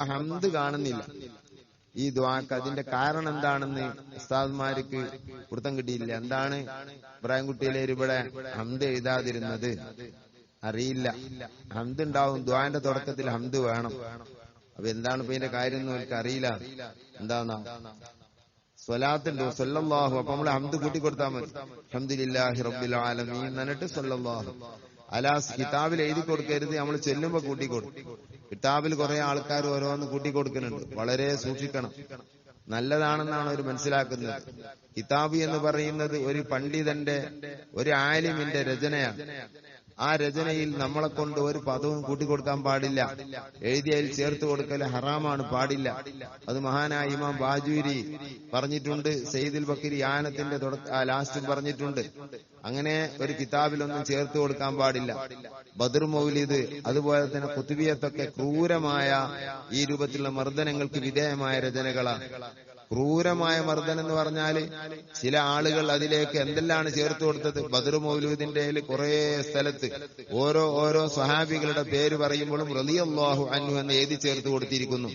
ഹംദ് കാണുന്നില്ല. ഈ ദ്വാക്ക് അതിന്റെ കാരണം എന്താണെന്ന് ഉസ്താദ്മാർക്ക് വൃത്തം കിട്ടിയില്ല. എന്താണ്? ഇബ്രാഹിം ഇബ്രാഹിംകുട്ടിയിലേര് ഇവിടെ ഹംദ് എഴുതാതിരുന്നത്. അറിയില്ല. ഹംദ് ഉണ്ടാവും. ദ്വാന്റെ തുടക്കത്തിൽ ഹംദ് വേണം. അപ്പൊ എന്താണ് ഇപ്പൊ ഇതിന്റെ കാര്യം എന്ന് അവർക്ക് അറിയില്ല. എന്താന്നാ? സ്വലാത്തുണ്ട് സല്ലല്ലാഹു അപ്പൊ നമ്മൾ ഹംദ് കൂട്ടി കൊടുത്താൽ മതി. അൽഹംദുലില്ലാഹി റബ്ബിൽ ആലമീൻ എന്നിട്ട് സല്ലല്ലാഹു അലാസ് കിതാബിൽ എഴുതി കൊടുക്കരുത് നമ്മൾ ചെല്ലുമ്പോ കൂട്ടി കൊടുക്കും. കിതാബിൽ കുറെ ആൾക്കാർ ഓരോന്ന് കൂട്ടി കൊടുക്കുന്നുണ്ട്. വളരെ സൂക്ഷിക്കണം. നല്ലതാണെന്നാണ് അവർ മനസ്സിലാക്കുന്നത്. കിതാബ് എന്ന് പറയുന്നത് ഒരു പണ്ഡിതന്റെ ഒരു ആലിമിന്റെ രചനയാണ്. ആ രചനയിൽ നമ്മളെ കൊണ്ട് ഒരു പദവും കൂട്ടിക്കൊടുക്കാൻ പാടില്ല. എഴുതിയതിൽ ചേർത്ത് കൊടുക്കൽ ഹറാമാണ് പാടില്ല. അത് മഹാനായ ഇമാം ബാജൂരി പറഞ്ഞിട്ടുണ്ട് സെയ്ദിൽ ബക്കരി ആനത്തിന്റെ ലാസ്റ്റ് പറഞ്ഞിട്ടുണ്ട്. അങ്ങനെ ഒരു കിതാബിലൊന്നും ചേർത്ത് കൊടുക്കാൻ പാടില്ല. ബദർ മൗലിദ് അതുപോലെ തന്നെ കുത്തുബിയത്തൊക്കെ ക്രൂരമായ ഈ രൂപത്തിലുള്ള മർദ്ദനങ്ങൾക്ക് വിധേയമായ രചനകളാണ്. ക്രൂരമായ മർദ്ദനം എന്ന് പറഞ്ഞാൽ ചില ആളുകൾ അതിലേക്ക് എന്തെല്ലാണ് ചേർത്ത് കൊടുത്തത്? ബദർ മൗലൂദിന്റെ കുറെ സ്ഥലത്ത് ഓരോ ഓരോ സഹാബികളുടെ പേര് പറയുമ്പോഴും റലിയല്ലാഹു അന്നു എന്ന് എഴുതി ചേർത്ത് കൊടുത്തിരിക്കുന്നു.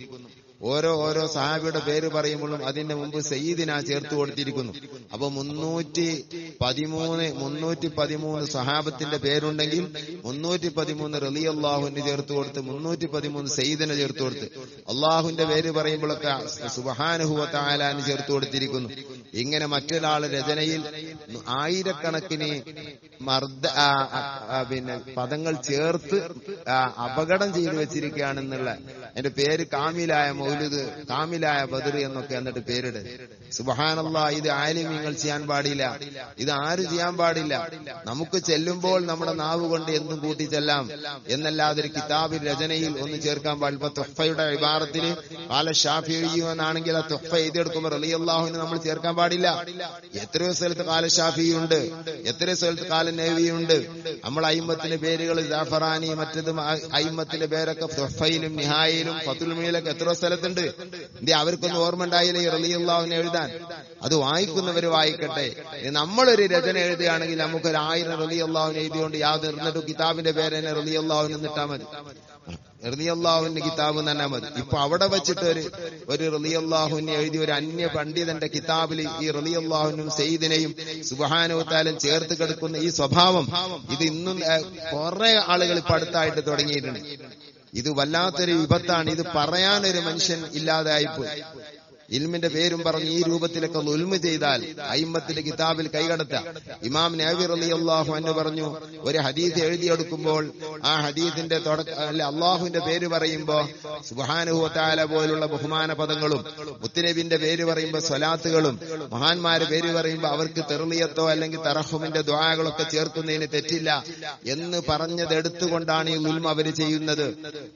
ഓരോ ഓരോ സഹാബിയുടെ പേര് പറയുമ്പോഴും അതിന്റെ മുമ്പ് സയ്യിദിന ചേർത്ത് കൊടുത്തിരിക്കുന്നു. അപ്പൊ മുന്നൂറ്റി പതിമൂന്ന് മുന്നൂറ്റി പതിമൂന്ന് സഹാബത്തിന്റെ പേരുണ്ടെങ്കിൽ മുന്നൂറ്റി പതിമൂന്ന് റലി അള്ളാഹുവിന് ചേർത്ത് കൊടുത്ത് മുന്നൂറ്റി പതിമൂന്ന് സയ്യിദിനെ ചേർത്ത് കൊടുത്ത് അള്ളാഹുവിന്റെ പേര് പറയുമ്പോഴൊക്കെ സുബഹാനുഹുവത്തായാലും ചേർത്ത് കൊടുത്തിരിക്കുന്നു. ഇങ്ങനെ മറ്റൊരാൾ രചനയിൽ ആയിരക്കണക്കിന് മർദ്ദ പിന്നെ പദങ്ങൾ ചേർത്ത് അപകടം ചെയ്തു വെച്ചിരിക്കുകയാണെന്നുള്ള എന്റെ പേര് കാമിലായ മൗലുദ് കാമിലായ ബദർ എന്നൊക്കെ എന്നിട്ട് പേരിട്. സുബഹാനല്ല ഇത് ആലിമ്യങ്ങൾ ചെയ്യാൻ പാടില്ല. ഇത് ആരും ചെയ്യാൻ പാടില്ല? നമുക്ക് ചെല്ലുമ്പോൾ നമ്മുടെ നാവ് കൊണ്ട് എന്തും കൂട്ടി ചെല്ലാം. എന്നല്ലാതെ ഒരു കിതാബിൽ രചനയിൽ ഒന്ന് ചേർക്കാൻ പാടില്ല. തൊഫയുടെ വിഭാഗത്തിന് കാല ഷാഫിയോ എന്നാണെങ്കിൽ ആ തൊഫ എഴുതിയെടുക്കുമ്പോൾ റലിയല്ലാഹുവിന് നമ്മൾ ചേർക്കാൻ പാടില്ല. എത്രയോ സ്ഥലത്ത് കാല ഷാഫിയുണ്ട് എത്രയോ സ്ഥലത്ത് കാല നേവിയുണ്ട്. നമ്മൾ അയിമത്തിന്റെ പേരുകൾ ജാഫറാനി മറ്റത് അയിമത്തിന്റെ പേരൊക്കെ തൊഫയിലും നിഹായിലും ഫത്തുൽമയിലൊക്കെ എത്ര സ്ഥലത്തുണ്ട്. എന്റെ അവർക്കൊന്നും ഓർമ്മ ഉണ്ടായില്ലേ? റലിയുള്ളാവിനെ എഴുതാൻ. അത് വായിക്കുന്നവർ വായിക്കട്ടെ. നമ്മളൊരു രചന എഴുതുകയാണെങ്കിൽ നമുക്കൊരു ആയിരം റലിയുള്ളാവിനെ എഴുതിയോണ്ട് യാതൊരു എന്നിട്ട് കിതാബിന്റെ പേര് തന്നെ റലിയല്ലാഹുവിന് എന്നിട്ടാ മതി. റലിയല്ലാഹുവിന്റെ കിതാബ് തന്നെ മതി. ഇപ്പൊ അവിടെ വെച്ചിട്ട് ഒരു ഒരു റലിയല്ലാഹുവിനെ എഴുതി ഒരു അന്യ പണ്ഡിതന്റെ കിതാബിൽ ഈ റലിയല്ലാഹുവിനും സെയ്ദിനെയും സുബഹാനുത്താലും ചേർത്ത് കിടക്കുന്ന ഈ സ്വഭാവം ഇത് ഇന്നും കുറെ ആളുകൾ ഇപ്പൊ അടുത്തായിട്ട് തുടങ്ങിയിട്ടുണ്ട്. ഇത് വല്ലാത്തൊരു വിപത്താണ്. ഇത് പറയാനൊരു മനുഷ്യൻ ഇല്ലാതായിപ്പോയി. ഇൽമിന്റെ പേരും പറഞ്ഞ് ഈ രൂപത്തിലൊക്കെ ഉൽമ ചെയ്താൽ അയിമ്പത്തിന്റെ കിതാബിൽ കൈകടത്ത ഇമാം നാവിർ അലി അള്ളാഹു എന്ന് പറഞ്ഞു ഒരു ഹദീസ് എഴുതിയെടുക്കുമ്പോൾ ആ ഹദീസിന്റെ അള്ളാഹുവിന്റെ പേര് പറയുമ്പോ സുഹാനുഹത്താല പോലുള്ള ബഹുമാന പദങ്ങളും മുത്തനബിന്റെ പേര് പറയുമ്പോ സ്വലാത്തുകളും മഹാന്മാരെ പേര് പറയുമ്പോ അവർക്ക് തെറിയത്തോ അല്ലെങ്കിൽ തറഹുമിന്റെ ദ്വാകളൊക്കെ ചേർക്കുന്നതിന് തെറ്റില്ല എന്ന് പറഞ്ഞത് എടുത്തുകൊണ്ടാണ് ഈ ഉൽമ അവർ ചെയ്യുന്നത്.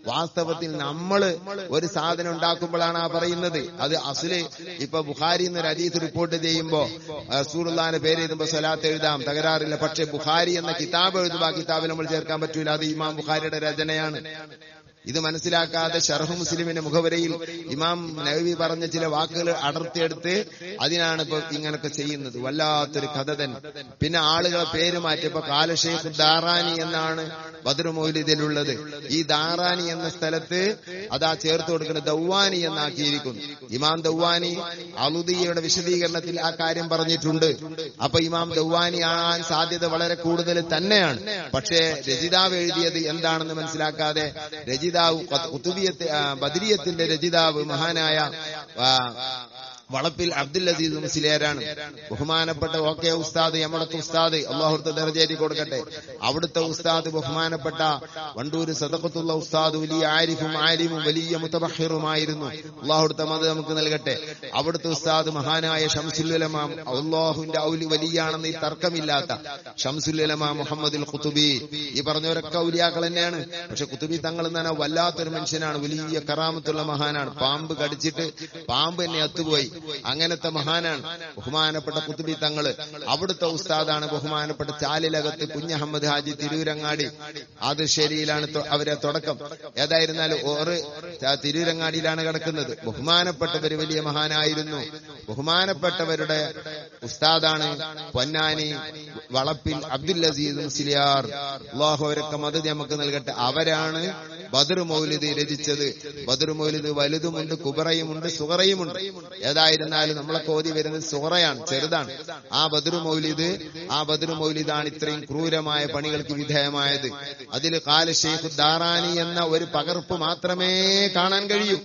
വാസ്തവത്തിൽ നമ്മൾ ഒരു സാധനം ഉണ്ടാക്കുമ്പോഴാണ് ആ പറയുന്നത്. അത് അസുൽ ഇപ്പൊ ബുഖാരി എന്നൊരു ഹദീസ് റിപ്പോർട്ട് ചെയ്യുമ്പോ റസൂറുല്ലാന്റെ പേര് എഴുതുമ്പോ സ്വലാത്ത് എഴുതാം തകരാറില്ല. പക്ഷെ ബുഖാരി എന്ന കിതാബ് എഴുതുമ്പോ ആ കിതാബിൽ നമ്മൾ ചേർക്കാൻ പറ്റൂല. അത് ഇമാം ബുഖാരിയുടെ രചനയാണ്. ഇത് മനസ്സിലാക്കാതെ ഷർഹു മുസ്ലിമിന്റെ മുഖവരയിൽ ഇമാം നബി പറഞ്ഞ ചില വാക്കുകൾ അടർത്തിയെടുത്ത് അതിനാണ് ഇപ്പൊ ഇങ്ങനൊക്കെ ചെയ്യുന്നത്. വല്ലാത്തൊരു കഥ തന്നെ പിന്നെ ആളുകളെ പേര് മാറ്റിയപ്പോ കാലഷേഖ് ദാറാനി എന്നാണ് ബദർ മൗലിദിലുള്ളത്. ഈ ദാറാനി എന്ന സ്ഥലത്ത് അതാ ചേർത്ത് കൊടുക്കുന്ന ദൗവാനി എന്നാക്കിയിരിക്കുന്നു. ഇമാം ദൗവാനി അലുദിയയുടെ വിശദീകരണത്തിൽ ആ കാര്യം പറഞ്ഞിട്ടുണ്ട്. അപ്പൊ ഇമാം ദൗവാനി ആകാൻ സാധ്യത വളരെ കൂടുതൽ തന്നെയാണ്. പക്ഷേ രചിതാവ് എഴുതിയത് എന്താണെന്ന് മനസ്സിലാക്കാതെ രചിത രചിതാവ് ബദരിയത്തിന്റെ രചിതാവ് മഹാനായ വളപ്പിൽ അബ്ദുൽ അസീസ് മുസ്ലിയാരാണ്. ബഹുമാനപ്പെട്ട ഓക്കെ ഉസ്താദ് യമടത്ത് ഉസ്താദ് അള്ളാഹുർത്ത് ദർജേരി കൊടുക്കട്ടെ. അവിടുത്തെ ഉസ്താദ് ബഹുമാനപ്പെട്ട വണ്ടൂര് സദക്കത്തുള്ള ഉസ്താദ് വലിയ ആരിഫും ആലിമും വലിയ മുത്തബഹിറുമായിരുന്നു. അള്ളാഹുടുത്ത മത് നമുക്ക് നൽകട്ടെ. അവിടുത്തെ ഉസ്താദ് മഹാനായ ഷംസുല്ലമാം അള്ളാഹുവിന്റെ ഔലി വലിയാണെന്ന് ഈ തർക്കമില്ലാത്ത ഷംസുല്ലമാ മുഹമ്മദുൽ ഖുത്തുബി ഈ പറഞ്ഞവരൊക്കെ ഔലിയാക്കൾ തന്നെയാണ്. പക്ഷെ കുത്തുബി തങ്ങൾ തന്നെ വല്ലാത്തൊരു മനുഷ്യനാണ്. വലിയ കറാമത്തുള്ള മഹാനാണ്. പാമ്പ് കടിച്ചിട്ട് പാമ്പ് എന്നെ അത്തുപോയി. അങ്ങനത്തെ മഹാനാണ്. ബഹുമാനപ്പെട്ട കുത്തുബി തങ്ങൾ. അവിടുത്തെ ഉസ്താദാണ് ബഹുമാനപ്പെട്ട ചാലിലകത്ത് കുഞ്ഞഹമ്മദ് ഹാജി തിരൂരങ്ങാടി. അത് ശരിയിലാണ് അവരെ തുടക്കം. ഏതായിരുന്നാലും ഓറ് തിരൂരങ്ങാടിയിലാണ് കിടക്കുന്നത്. ബഹുമാനപ്പെട്ടവര് വലിയ മഹാനായിരുന്നു. ബഹുമാനപ്പെട്ടവരുടെ ഉസ്താദാണ് പൊന്നാനി വളപ്പിൽ അബ്ദുൽ അസീസ് മുസ്ലിയാർ. അള്ളാഹു അവരൊക്കെ മതതി നമുക്ക് നൽകട്ടെ. അവരാണ് ബദർ മൗലിദ് രചിച്ചത്. ബദർ മൗലിദ് വലുതുമുണ്ട് കുബറയുമുണ്ട് സുഹറയുമുണ്ട്. ഏതായിരുന്നാലും നമ്മളെ ഓതി വരുന്നത് സുഹറയാണ് ചെറുതാണ്. ആ ബദർ മൗലിദ് ആ ബദർ മൗലിദാണ് ഇത്രയും ക്രൂരമായ പണികൾക്ക് വിധേയമായത്. അതിൽ കാല ദാറാനി എന്ന ഒരു പകർപ്പ് മാത്രമേ കാണാൻ കഴിയൂ.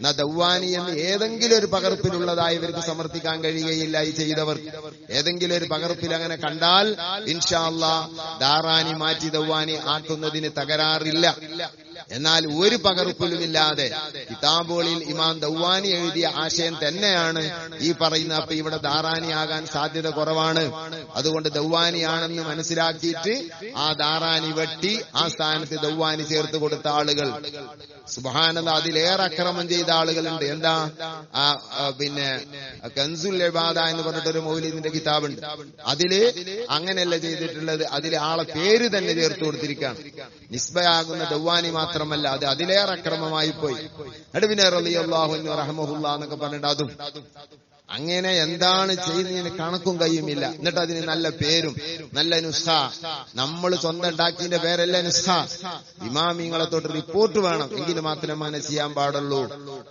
എന്നാ ദൗവാനി എന്ന് ഏതെങ്കിലും ഒരു പകർപ്പിലുള്ളതായി ഇവർക്ക് സമർത്ഥിക്കാൻ കഴിയുകയില്ല ഈ ചെയ്തവർ. ഏതെങ്കിലും ഒരു പകർപ്പിൽ അങ്ങനെ കണ്ടാൽ ഇൻഷാല്ല ദാറാനി മാറ്റി ദൗവാനി ആക്കുന്നതിന് തകരാറില്ല. എന്നാൽ ഒരു പകർപ്പിലുമില്ലാതെ കിതാബുകളിൽ ഇമാം ദൗവാനി എഴുതിയ ആശയം തന്നെയാണ് ഈ പറയുന്ന അപ്പൊ ഇവിടെ ദാറാനിയാകാൻ സാധ്യത കുറവാണ്. അതുകൊണ്ട് ദൗവാനിയാണെന്ന് മനസ്സിലാക്കിയിട്ട് ആ ദാറാനി വെട്ടി ആ സ്ഥാനത്ത് ദൗവാനി ചേർത്ത് കൊടുത്ത ആളുകൾ. സുബാനത അതിലേറെ അക്രമം ചെയ്ത ആളുകളുണ്ട്. എന്താ? ആ പിന്നെ കൻസുൽ എബാദ എന്ന് പറഞ്ഞിട്ടൊരു മൗലീദിന്റെ കിതാബുണ്ട്. അതിൽ അങ്ങനെയല്ല ചെയ്തിട്ടുള്ളത്. അതിലെ ആളെ പേര് തന്നെ ചേർത്ത് കൊടുത്തിരിക്കുകയാണ്. നിസ്ബയാകുന്ന ദൗവാനി മാത്രമല്ല അത് അതിലേറെ അക്രമമായി പോയി. നടുവിനെ റലിയല്ലാഹു റഹ്മഹുല്ല എന്നൊക്കെ പറഞ്ഞിട്ട് അതും. അങ്ങനെ എന്താണ് ചെയ്യുന്നതിന് കണക്കും കയ്യുമില്ല എന്നിട്ട് അതിന് നല്ല പേരും നല്ല നുസ നമ്മൾ സ്വന്തം ഉണ്ടാക്കിയതിന്റെ പേരല്ല നുസ ഇമാമിങ്ങളെ തൊട്ട് റിപ്പോർട്ട് വേണം. എങ്കിൽ മാത്രമേ ചെയ്യാൻ പാടുള്ളൂ.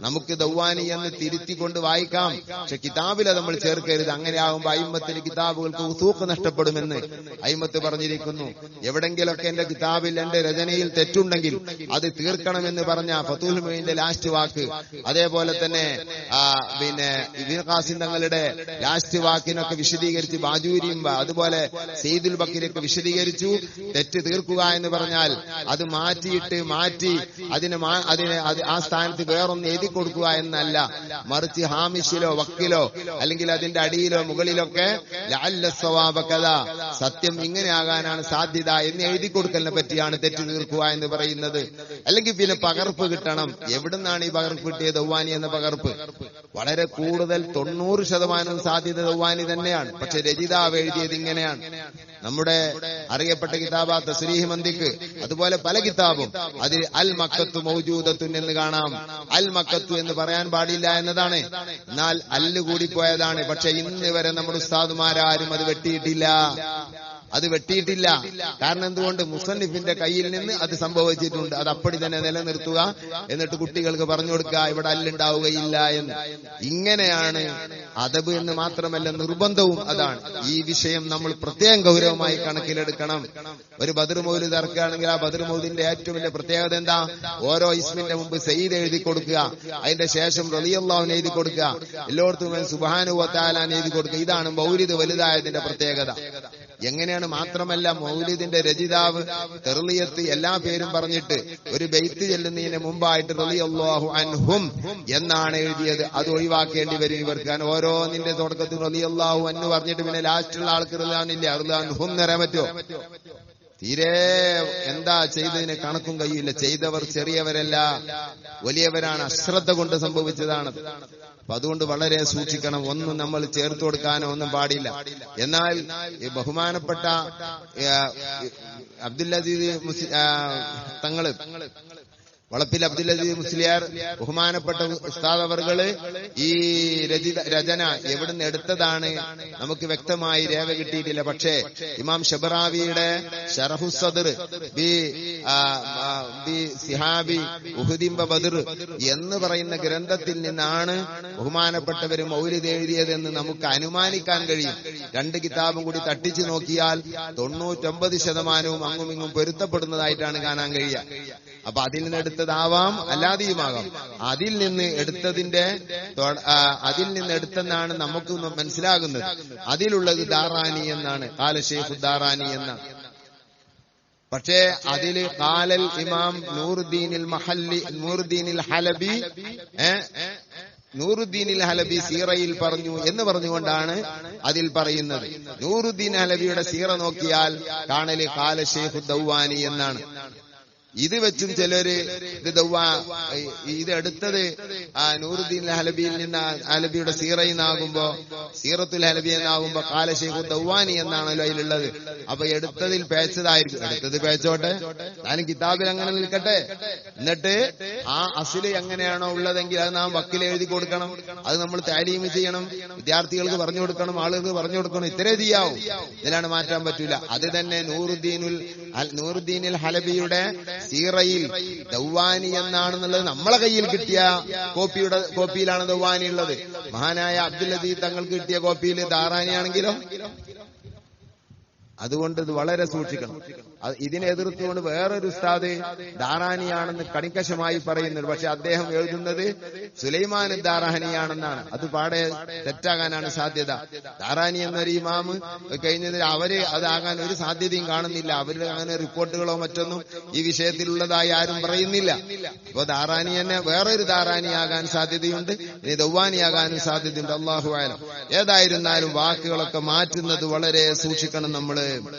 നമുക്ക് ദൗവാനി എന്ന് തിരുത്തിക്കൊണ്ട് വായിക്കാം. പക്ഷെ കിതാബിലെ നമ്മൾ ചേർക്കരുത്. അങ്ങനെ ആകുമ്പോ അയിമത്തിന് കിതാബുകൾക്ക് തൂക്ക് നഷ്ടപ്പെടുമെന്ന് അയിമത്ത് പറഞ്ഞിരിക്കുന്നു. എവിടെങ്കിലൊക്കെ എന്റെ കിതാബിൽ എന്റെ രചനയിൽ തെറ്റുണ്ടെങ്കിൽ അത് തീർക്കണമെന്ന് പറഞ്ഞ ഫത്തൂൽ മൊയിന്റെ ലാസ്റ്റ് വാക്ക്. അതേപോലെ തന്നെ പിന്നെ ഇബിൻ ഖാസിം തങ്ങളുടെ ലാസ്റ്റ് വാക്കിനൊക്കെ വിശദീകരിച്ച് ബാജൂരിയും അതുപോലെ സെയ്ദുൽ ബക്കീരൊക്കെ വിശദീകരിച്ചു. തെറ്റ് തീർക്കുക എന്ന് പറഞ്ഞാൽ അത് മാറ്റിയിട്ട് മാറ്റി അതിന് അതിന് ആ സ്ഥാനത്ത് വേറൊന്ന് എഴുതി കൊടുക്കുക എന്നല്ല. മറിച്ച് ഹാമിഷിലോ വക്കിലോ അല്ലെങ്കിൽ അതിന്റെ അടിയിലോ മുകളിലൊക്കെ ലഅല്ല സ്വവാബ കഥ സത്യം ഇങ്ങനെയാകാനാണ് സാധ്യത എന്ന് എഴുതി കൊടുക്കലിനെ പറ്റിയാണ് തെറ്റു തീർക്കുക എന്ന് പറയുന്നത്. അല്ലെങ്കിൽ പിന്നെ പകർപ്പ് കിട്ടണം. എവിടുന്നാണ് ഈ പകർപ്പ് കിട്ടിയത്? ഔവാനി എന്ന പകർപ്പ്. വളരെ കൂടുതൽ തൊണ്ണൂറ് ശതമാനം സാധ്യത ഔവാനി തന്നെയാണ്. പക്ഷെ രചിതാവ് എഴുതിയത് ഇങ്ങനെയാണ്. നമ്മുടെ അറിയപ്പെട്ട കിതാബ തസ്രീഹ് മന്തിക്ക് അതുപോലെ പല കിതാബും. അതിൽ അൽ മക്കത്തു മൗജൂദത്തുൻ എന്ന് കാണാം. അൽ മക്കത്തു എന്ന് പറയാൻ പാടില്ല എന്നതാണ്. എന്നാൽ അല്ല് കൂടിപ്പോയതാണ് പക്ഷെ ഇന്ന് വരെ നമ്മുടെ ഉസ്താദുമാരാരും അത് വെട്ടിയിട്ടില്ല. അത് വെട്ടിയിട്ടില്ല. കാരണം എന്തുകൊണ്ട്? മുസന്നിഫിന്റെ കയ്യിൽ നിന്ന് അത് സംഭവിച്ചിട്ടുണ്ട്. അത് അപ്പടി തന്നെ നിലനിർത്തുക. എന്നിട്ട് കുട്ടികൾക്ക് പറഞ്ഞു കൊടുക്കുക ഇവിടെ അല്ലുണ്ടാവുകയില്ല എന്ന്. ഇങ്ങനെയാണ് അതബ് എന്ന് മാത്രമല്ല നിർബന്ധവും അതാണ്. ഈ വിഷയം നമ്മൾ പ്രത്യേകം ഗൗരവമായി കണക്കിലെടുക്കണം. ഒരു ബദർമൗൽ തർക്കുകയാണെങ്കിൽ ആ ബദർമൗലിന്റെ ഏറ്റവും വലിയ പ്രത്യേകത എന്താ? ഓരോ ഇസ്മിന്റെ മുമ്പ് സെയ്ദ് എഴുതി കൊടുക്കുക. അതിന്റെ ശേഷം റലിയല്ലാവിന് എഴുതി കൊടുക്കുക. എല്ലായിടത്തും സുബാനുവത്താലാൻ എഴുതി കൊടുക്കുക. ഇതാണ് മൗലിദ് വലുതായതിന്റെ പ്രത്യേകത. എങ്ങനെയാണ് മാത്രമല്ല മൗലിദിന്റെ രചിതാവ് തെർലിയത്ത് എല്ലാ പേരും പറഞ്ഞിട്ട് ഒരു ബെയ്ത്ത് ചെല്ലുന്നതിന് മുമ്പായിട്ട് റളിയല്ലാഹു അൻഹും എന്നാണ് എഴുതിയത്. അത് ഒഴിവാക്കേണ്ടി വരും ഇവർക്ക്. കാരണം ഓരോന്നിന്റെ തുടക്കത്തിൽ റളിയല്ലാഹു അന്ന് പറഞ്ഞിട്ട് പിന്നെ ലാസ്റ്റുള്ള ആൾക്ക് റളിയാനില്ല. അറിയാൻഹും നിറയാൻ പറ്റുമോ? തീരെ എന്താ ചെയ്തതിന് കണക്കും കഴിയില്ല ചെയ്തവർ ചെറിയവരല്ല വലിയവരാണ്. അശ്രദ്ധ കൊണ്ട് സംഭവിച്ചതാണ്. അപ്പൊ അതുകൊണ്ട് വളരെ സൂക്ഷിക്കണം. ഒന്നും നമ്മൾ ചേർത്ത് കൊടുക്കാനോ ഒന്നും പാടില്ല. എന്നാൽ ഈ ബഹുമാനപ്പെട്ട അബ്ദുല്ല തങ്ങൾ വളപ്പിൽ അബ്ദുൽ അസീസ് മുസ്ലിയാർ ബഹുമാനപ്പെട്ട ഉസ്താദ് അവർകൾ ഈ രചിത രചന എവിടുന്ന് എടുത്തതാണ് നമുക്ക് വ്യക്തമായി രേഖ കിട്ടിയിട്ടില്ല. പക്ഷേ ഇമാം ഷബറാവിയുടെ ഷറഹു സദർ ബി ബി സിഹാബി ബദർ എന്ന് പറയുന്ന ഗ്രന്ഥത്തിൽ നിന്നാണ് ബഹുമാനപ്പെട്ടവർ മൗലിദ് എഴുതിയതെന്ന് നമുക്ക് അനുമാനിക്കാൻ കഴിയും. രണ്ട് കിതാബും കൂടി തട്ടിച്ചു നോക്കിയാൽ തൊണ്ണൂറ്റൊമ്പത് ശതമാനവും അങ്ങും ഇങ്ങും പൊരുത്തപ്പെടുന്നതായിട്ടാണ് കാണാൻ കഴിയുക. അപ്പൊ അതിൽ നിന്ന് എടുത്തതാവാം അല്ലാതെയുമാകാം. അതിൽ നിന്ന് എടുത്തതിന്റെ അതിൽ നിന്ന് എടുത്തെന്നാണ് നമുക്ക് മനസ്സിലാകുന്നത്. അതിലുള്ളത് ദാറാനി എന്നാണ്. കാലശേഖ് ദാറാനി എന്ന. പക്ഷേ അതിൽ കാലൽ ഇമാം നൂറുദ്ദീനിൽ മഹല്ലി നൂറുദ്ദീനിൽ ഹലബി നൂറുദ്ദീനിൽ ഹലബി സീറയിൽ പറഞ്ഞു എന്ന് പറഞ്ഞുകൊണ്ടാണ് അതിൽ പറയുന്നത്. നൂറുദ്ദീൻ ഹലബിയുടെ സീറ നോക്കിയാൽ കാണൽ കാല ഷെയ്ഖ് ദൗവാനി എന്നാണ്. ഇത് വെച്ചും ചിലര് ഇത് എടുത്തത് ആ നൂറുദ്ദീൻ ഹലബിയിൽ നിന്ന് ഹലബിയുടെ സീറയിൽ നിന്നാകുമ്പോ സീറത്തുൽ ഹലബി എന്നാകുമ്പോ കാലശേഖു ദൗവാനി എന്നാണല്ലോ അതിലുള്ളത്. അപ്പൊ എടുത്തതിൽ പേച്ചതായിരിക്കും. എടുത്തത് പേച്ചോട്ടെ? ഞാനും കിതാബിൽ അങ്ങനെ നിൽക്കട്ടെ? എന്നിട്ട് ആ അസിൽ എങ്ങനെയാണോ ഉള്ളതെങ്കിൽ അത് നാം വക്കിൽ എഴുതി കൊടുക്കണം. അത് നമ്മൾ താലീമ് ചെയ്യണം. വിദ്യാർത്ഥികൾക്ക് പറഞ്ഞു കൊടുക്കണം. ആളുകൾക്ക് പറഞ്ഞു കൊടുക്കണം. ഇത്രേ ചെയ്യാവും. ഇതിലാണ് മാറ്റാൻ പറ്റൂല. അത് തന്നെ നൂറുദ്ദീനുൽ നൂറുദ്ദീനിൽ ഹലബിയുടെ സീറയിൽ ദൗവാനി എന്നാണെന്നുള്ളത് നമ്മളെ കയ്യിൽ കിട്ടിയ കോപ്പിയുടെ കോപ്പിയിലാണ് ദൗവാനി ഉള്ളത് മഹാനായ അബ്ദുൽ ലതീഫ് തങ്ങൾക്ക് കിട്ടിയ കോപ്പിയിൽ ദാറാനിയാണെങ്കിലോ? അതുകൊണ്ട് ഇത് വളരെ സൂക്ഷിക്കണം. ഇതിനെ എതിർത്തുകൊണ്ട് വേറൊരു ഉസ്താദ് ദാറാനിയാണെന്ന് കണിക്കശമായി പറയുന്നുണ്ട്. പക്ഷെ അദ്ദേഹം എഴുതുന്നത് സുലൈമാൻ ദാറാനിയാണെന്നാണ്. അത് പാടെ തെറ്റാകാനാണ് സാധ്യത. ദാറാനി എന്നൊരു ഇമാമ് കഴിഞ്ഞതിൽ അവർ അതാകാൻ ഒരു സാധ്യതയും കാണുന്നില്ല. അവർ അങ്ങനെ റിപ്പോർട്ടുകളോ മറ്റൊന്നും ഈ വിഷയത്തിലുള്ളതായി ആരും പറയുന്നില്ല. അപ്പൊ ദാറാനി തന്നെ വേറൊരു ദാറാനിയാകാൻ സാധ്യതയുണ്ട്. ഇനി ദൗവാനിയാകാനും സാധ്യതയുണ്ട്. അള്ളാഹു ആയാലും ഏതായിരുന്നാലും വാക്കുകളൊക്കെ മാറ്റുന്നത് വളരെ സൂക്ഷിക്കണം നമ്മൾ